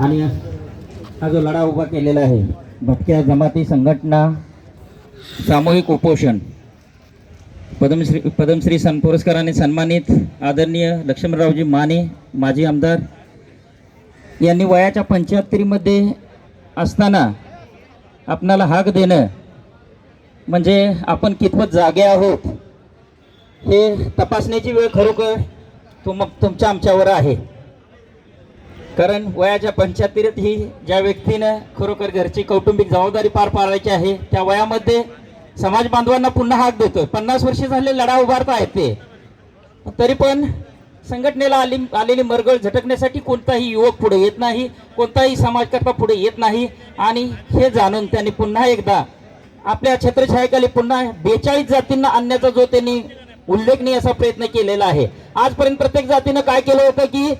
आणि हा जो लढा उभा केलेला आहे भटक्या जमाती संघटना सामूहिक उपोषण पद्मश्री पद्मश्री सन पुरस्काराने सन्मानित आदरणीय लक्ष्मणरावजी माने माजी आमदार यांनी वयाच्या पंच्याहत्तरीमध्ये असताना आपणाला हाक देणं म्हणजे आपण कितपत जागे आहोत हे तपासण्याची वेळ खरोखर तुम तुमच्या आमच्यावर आहे. कारण वयाच्या पंच्याहत्तरीत ही ज्या व्यक्तीनं खरोखर घरची कौटुंबिक जबाबदारी पार पाडायची आहे त्या वयामध्ये समाज बांधवांना पुन्हा हाक देतोय. पन्नास वर्षे झाले लढा उभारता आहेत ते तरी पण संघटनेला आली आलेली मरगळ झटकण्यासाठी कोणताही युवक पुढे येत नाही कोणताही समाजकर्ता पुढे येत नाही. आणि हे जाणून त्यांनी पुन्हा एकदा आपल्या छत्रछायाखाली पुन्हा बेचाळीस जातींना आणण्याचा जो त्यांनी उल्लेखनीय असा प्रयत्न केलेला आहे. आजपर्यंत प्रत्येक जातीनं काय केलं होतं की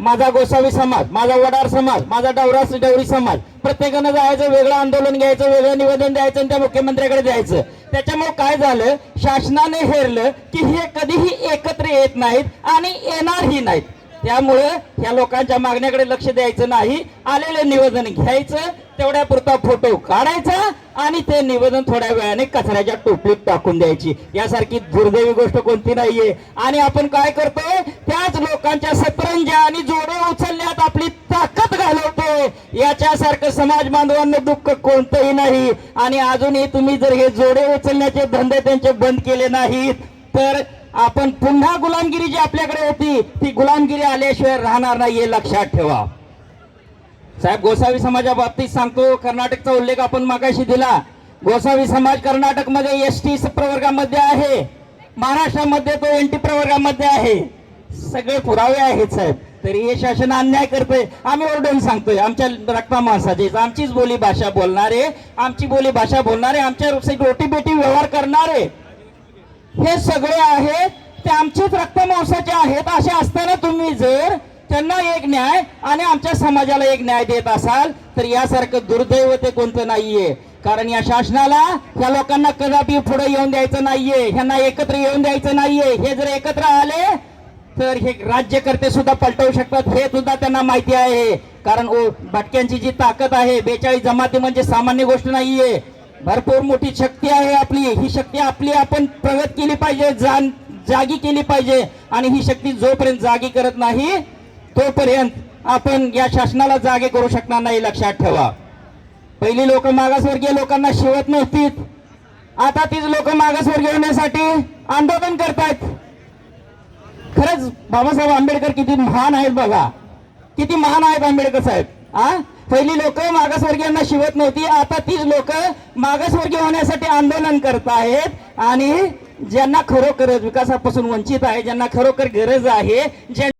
माझा गोसावी समाज माझा वडार समाज माझा डवरा डवरी समाज प्रत्येकानं जायचं वेगळं आंदोलन घ्यायचं वेगळं निवेदन द्यायचं आणि त्या मुख्यमंत्र्याकडे द्यायचं त्याच्यामुळे काय झालं? शासनाने हेरलं की हे कधीही एकत्र येत नाहीत आणि येणारही नाहीत. त्यामुळे ह्या लोकांच्या मागण्याकडे लक्ष द्यायचं नाही आलेलं निवेदन घ्यायचं तेवढ्या पुरता फोटो काढायचा आणि ते निवेदन थोड्या वेळाने कचऱ्याच्या टोपलीत टाकून द्यायची. यासारखी दुर्दैवी गोष्ट कोणती नाहीये. आणि आपण काय करतोय? त्याच लोकांच्या सतरंजा आणि जोडे उचलण्यात आपली ताकद घालवतोय. याच्यासारखं समाज बांधवांना दुःख कोणतंही नाही. आणि अजूनही तुम्ही जर हे जोडे उचलण्याचे धंदे त्यांचे बंद केले नाहीत तर आपण पुन्हा गुलामगिरी जी आपल्याकडे होती ती गुलामगिरी आल्याशिवाय राहणार नाही हे लक्षात ठेवा. साहेब गोसावी समाजा बाबतीत सांगतो कर्नाटकचा उल्लेख आपण मागाशी दिला. गोसावी समाज कर्नाटकमध्ये एस टी प्रवर्गामध्ये आहे. महाराष्ट्रामध्ये तो एन टी प्रवर्गामध्ये आहे. सगळे पुरावे आहेत साहेब. तरी हे शासन अन्याय करतोय. आम्ही ओरडून सांगतोय आमच्या रक्ता माणसाचे. आमचीच बोली भाषा बोलणारे आमची बोली भाषा बोलणारे आमच्या रोटी बेटी व्यवहार करणारे. हे सगळे आहेत ते आमचेच रक्तमांसाचे आहेत. असे असताना तुम्ही जर त्यांना एक न्याय आणि आमच्या समाजाला एक न्याय देत असाल तर यासारखं दुर्दैव ते कोणतं नाहीये. कारण या शासनाला या लोकांना कदापि पुढे येऊन द्यायचं नाहीये ह्यांना एकत्र येऊन द्यायचं नाहीये. हे जर एकत्र आले तर हे राज्यकर्ते सुद्धा पलटवू शकतात हे सुद्धा त्यांना माहिती आहे. कारण ओ भटक्यांची जी ताकद आहे बेचाळीस जमाती म्हणजे सामान्य गोष्ट नाहीये. भरपूर मोठी शक्ती आहे आपली ही शक्ती आपली आपण प्रगत केली पाहिजे जान जागी केली पाहिजे. आणि ही शक्ती जोपर्यंत जागी करत नाही तोपर्यंत आपण या शासनाला जागे करू शकणार नाही लक्षात ठेवा. पहिली लोक मागासवर्गीय लोकांना शिवत नव्हतीत. आता तीच लोक मागासवर्गीय होण्यासाठी आंदोलन करतायत. खरंच बाबासाहेब आंबेडकर किती महान आहेत बघा. किती महान आहेत आंबेडकर साहेब आ? पहिली लोक मागासवर्गीयांना शिवत नव्हती आता तीच लोक मागासवर्गीय होण्यासाठी आंदोलन करत आहेत आणि ज्यांना खरोखरच विकासापासून वंचित आहे ज्यांना खरोखर गरज आहे ज्या